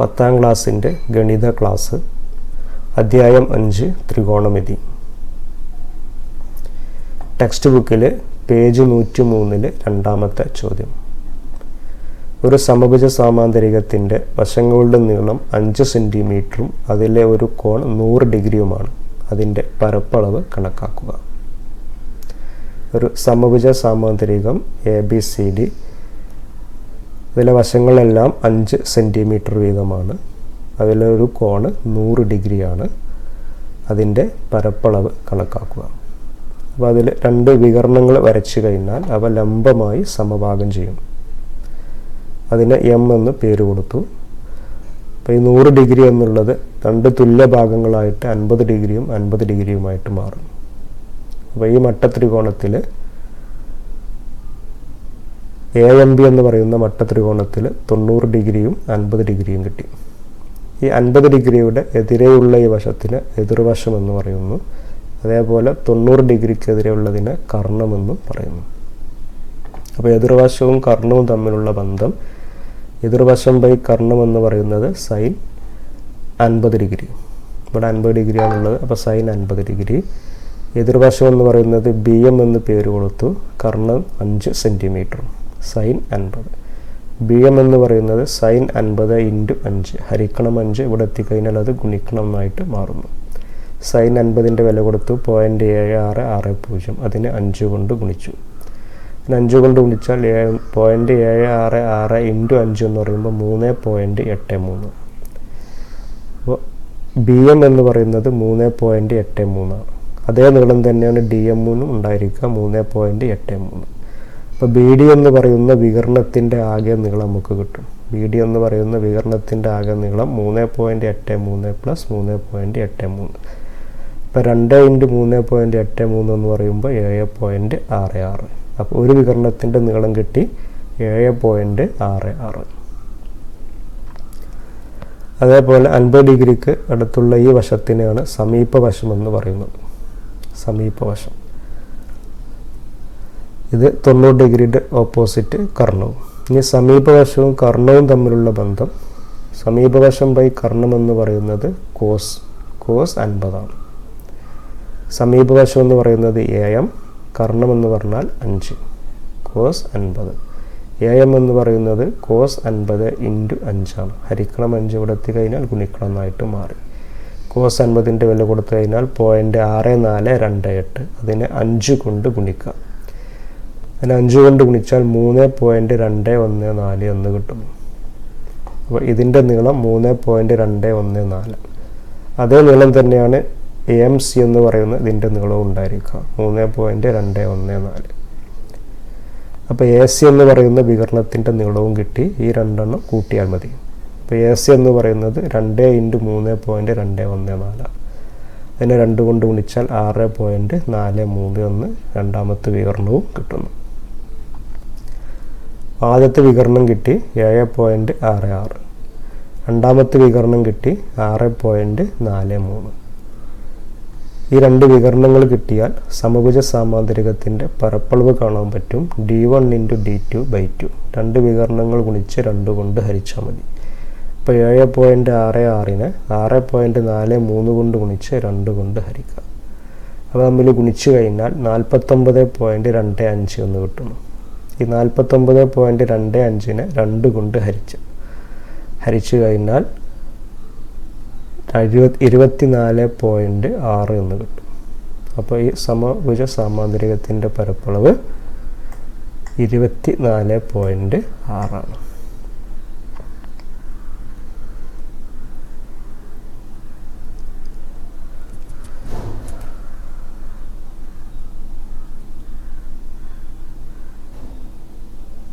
പത്താം ക്ലാസ്സിന്റെ ഗണിത ക്ലാസ് അധ്യായം അഞ്ച് ത്രികോണമിതി. ടെക്സ്റ്റ് ബുക്കിൽ പേജ് നൂറ്റി മൂന്നിൽ രണ്ടാമത്തെ ചോദ്യം. ഒരു സമഭുജ സാമാന്തരികത്തിന്റെ വശങ്ങളുടെ നീളം അഞ്ച് സെന്റിമീറ്ററും അതിലെ ഒരു കോൺ നൂറ് ഡിഗ്രിയുമാണ്. അതിന്റെ പരപ്പളവ് കണക്കാക്കുക. ഒരു സമഭുജ സാമാന്തരികം എ ബി സി ഡി ഇതിലെ വശങ്ങളെല്ലാം അഞ്ച് സെന്റിമീറ്റർ വീതമാണ്. അതിലൊരു കോണ് നൂറ് ഡിഗ്രിയാണ്. അതിന്റെ പരപ്പളവ് കണക്കാക്കുക. അപ്പോൾ അതിൽ രണ്ട് വികരണങ്ങൾ വരച്ചു കഴിഞ്ഞാൽ അവ ലംബമായി സമഭാഗം ചെയ്യും. അതിന് എം എന്ന് പേര് കൊടുത്തു. അപ്പോൾ ഈ നൂറ് ഡിഗ്രി എന്നുള്ളത് രണ്ട് തുല്യ ഭാഗങ്ങളായിട്ട് അൻപത് ഡിഗ്രിയും അൻപത് ഡിഗ്രിയുമായിട്ട് മാറും. അപ്പോൾ ഈ മട്ടത്രികോണത്തിൽ എ എം ബി എന്ന് പറയുന്ന മട്ടത്രികോണത്തിൽ തൊണ്ണൂറ് ഡിഗ്രിയും അൻപത് ഡിഗ്രിയും കിട്ടി. ഈ അൻപത് ഡിഗ്രിയുടെ എതിരെയുള്ള ഈ വശത്തിന് എതിർവശം എന്ന് പറയുന്നു. അതേപോലെ തൊണ്ണൂറ് ഡിഗ്രിക്കെതിരെയുള്ളതിന് കർണമെന്നും പറയുന്നു. അപ്പോൾ എതിർവശവും കർണവും തമ്മിലുള്ള ബന്ധം എതിർവശം ബൈ കർണം എന്ന് പറയുന്നത് സൈൻ അൻപത് ഡിഗ്രി. ഇവിടെ അൻപത് ഡിഗ്രിയാണുള്ളത്. അപ്പോൾ സൈൻ അൻപത് ഡിഗ്രി. എതിർവശം എന്ന് പറയുന്നത് ബി എം എന്ന് പേര് കൊടുത്തു. കർണം അഞ്ച് സെന്റിമീറ്റർ സൈൻ അൻപത്. ബി എം എന്ന് പറയുന്നത് സൈൻ അൻപത് ഇന്റു അഞ്ച്. ഹരിക്കണം അഞ്ച് ഇവിടെ എത്തിക്കഴിഞ്ഞാൽ അത് ഗുണിക്കണം എന്നായിട്ട് മാറുന്നു. സൈൻ അൻപതിന്റെ വില കൊടുത്തു പോയിന്റ് ഏഴ് ആറ് ആറ് പൂജ്യം. അതിന് അഞ്ച് കൊണ്ട് ഗുണിച്ചു. അഞ്ച് കൊണ്ട് ഗുണിച്ചാൽ ഏഴ് പോയിന്റ് ഏഴ് ആറ് ആറ് ഇന്റു അഞ്ച് എന്ന് പറയുമ്പോൾ മൂന്ന് പോയിന്റ് എട്ട് മൂന്ന്. അപ്പോൾ ബി എം എന്ന് പറയുന്നത് മൂന്ന് പോയിന്റ് എട്ട് മൂന്നാണ് അതേ നീളം തന്നെയാണ് ഡി എമ്മിനും ഉണ്ടായിരിക്കുക. മൂന്ന് പോയിന്റ് എട്ട് മൂന്ന്. അപ്പോൾ ബി ഡി എന്ന് പറയുന്ന വികരണത്തിന്റെ ആകെ നീളം നമുക്ക് കിട്ടും. ബി ഡി എന്ന് പറയുന്ന വികരണത്തിന്റെ ആകെ നീളം മൂന്ന് പോയിന്റ് എട്ട് മൂന്ന് പ്ലസ് മൂന്ന് പോയിന്റ് എട്ട് മൂന്ന്. ഇപ്പോൾ രണ്ട് ഇന്റു മൂന്ന് പോയിന്റ് എട്ട് മൂന്ന് എന്ന് പറയുമ്പോൾ ഏഴ് പോയിന്റ് ആറ് ആറ്. അപ്പോൾ ഒരു വികരണത്തിന്റെ നീളം കിട്ടി ഏഴ് പോയിന്റ് ആറ് ആറ്. അതേപോലെ അൻപത് ഡിഗ്രിക്ക് അടുത്തുള്ള ഈ വശത്തിനെയാണ് സമീപവശം എന്ന് പറയുന്നത്. സമീപവശം. ഇത് തൊണ്ണൂറ് ഡിഗ്രിയുടെ ഓപ്പോസിറ്റ് കർണവും. ഇനി സമീപവശവും കർണവും തമ്മിലുള്ള ബന്ധം. സമീപവശം ബൈ കർണം എന്ന് പറയുന്നത് കോസ് കോസ് അൻപതാണ്. സമീപവശം എന്ന് പറയുന്നത് എ എം കർണം എന്ന് പറഞ്ഞാൽ അഞ്ച്. കോസ് അൻപത്. എ എം എന്ന് പറയുന്നത് കോസ് അൻപത് ഇന്റു അഞ്ചാണ്. ഹരിക്കണം അഞ്ച് ഇവിടെ എത്തിക്കഴിഞ്ഞാൽ ഗുണിക്കണം എന്നായിട്ട് മാറി. കോസ് അൻപതിന്റെ വില കൊടുത്തു കഴിഞ്ഞാൽ പോയിന്റ് ആറ് നാല് രണ്ട് എട്ട്. അതിനെ അഞ്ച് കൊണ്ട് ഗുണിക്കുക അതിന് അഞ്ച് കൊണ്ട് ഗുണിച്ചാൽ മൂന്ന് പോയിന്റ് രണ്ട് ഒന്ന് നാല് എന്ന് കിട്ടും. അപ്പോൾ ഇതിന്റെ നീളം മൂന്ന് പോയിന്റ് രണ്ട് ഒന്ന് നാല്. അതേ നീളം തന്നെയാണ് എ എം സി എന്ന് പറയുന്ന ഇതിന്റെ നീളവും ഉണ്ടായിരിക്കുക. മൂന്ന് പോയിന്റ് രണ്ട് ഒന്ന് നാല്. അപ്പോൾ എ സി എന്ന് പറയുന്ന വികരണത്തിന്റെ നീളവും കിട്ടി ഈ രണ്ടെണ്ണം കൂട്ടിയാൽ മതി. അപ്പോൾ എ സി എന്ന് പറയുന്നത് രണ്ട് ഇന്റു മൂന്ന് പോയിന്റ് രണ്ട് ഒന്ന് നാല്. അതിനെ രണ്ട് കൊണ്ട് ഗുണിച്ചാൽ ആറ് പോയിന്റ് നാല് മൂന്ന് ഒന്ന് രണ്ടാമത്തെ വികരണവും കിട്ടുന്നു. ആദ്യത്തെ വികരണം കിട്ടി ഏഴ് പോയിന്റ് ആറ് ആറ്. രണ്ടാമത്തെ വികരണം കിട്ടി ആറ് പോയിന്റ് നാല് മൂന്ന്. ഈ രണ്ട് വികരണങ്ങൾ കിട്ടിയാൽ സമഭുജ സാമാന്തരികത്തിന്റെ പരപ്പളവ് കാണാൻ പറ്റും. D one into D two by two രണ്ട് വികരണങ്ങൾ ഗുണിച്ച് രണ്ട് കൊണ്ട് ഹരിച്ചാൽ മതി. ഇപ്പോൾ ഏഴ് പോയിന്റ് ആറ് ആറിന് ആറ് പോയിന്റ് നാല് മൂന്ന് കൊണ്ട് ഗുണിച്ച് രണ്ട് കൊണ്ട് ഹരിക്കുക അപ്പോൾ തമ്മിൽ ഗുണിച്ച് കഴിഞ്ഞാൽ നാൽപ്പത്തൊമ്പത് പോയിന്റ് രണ്ട് അഞ്ച് എന്ന് കിട്ടുന്നു. ഈ നാൽപ്പത്തൊമ്പത് പോയിന്റ് രണ്ട് അഞ്ചിന് രണ്ട് കൊണ്ട് ഹരിച്ച്. ഹരിച്ചു കഴിഞ്ഞാൽ ഇരുപത്തി ഇരുപത്തിനാല് പോയിന്റ് ആറ് എന്ന് കിട്ടും. അപ്പോൾ ഈ സമഭുജ സാമാന്തരികത്തിന്റെ പരപ്പളവ് ഇരുപത്തി നാല് പോയിന്റ് ആറാണ്.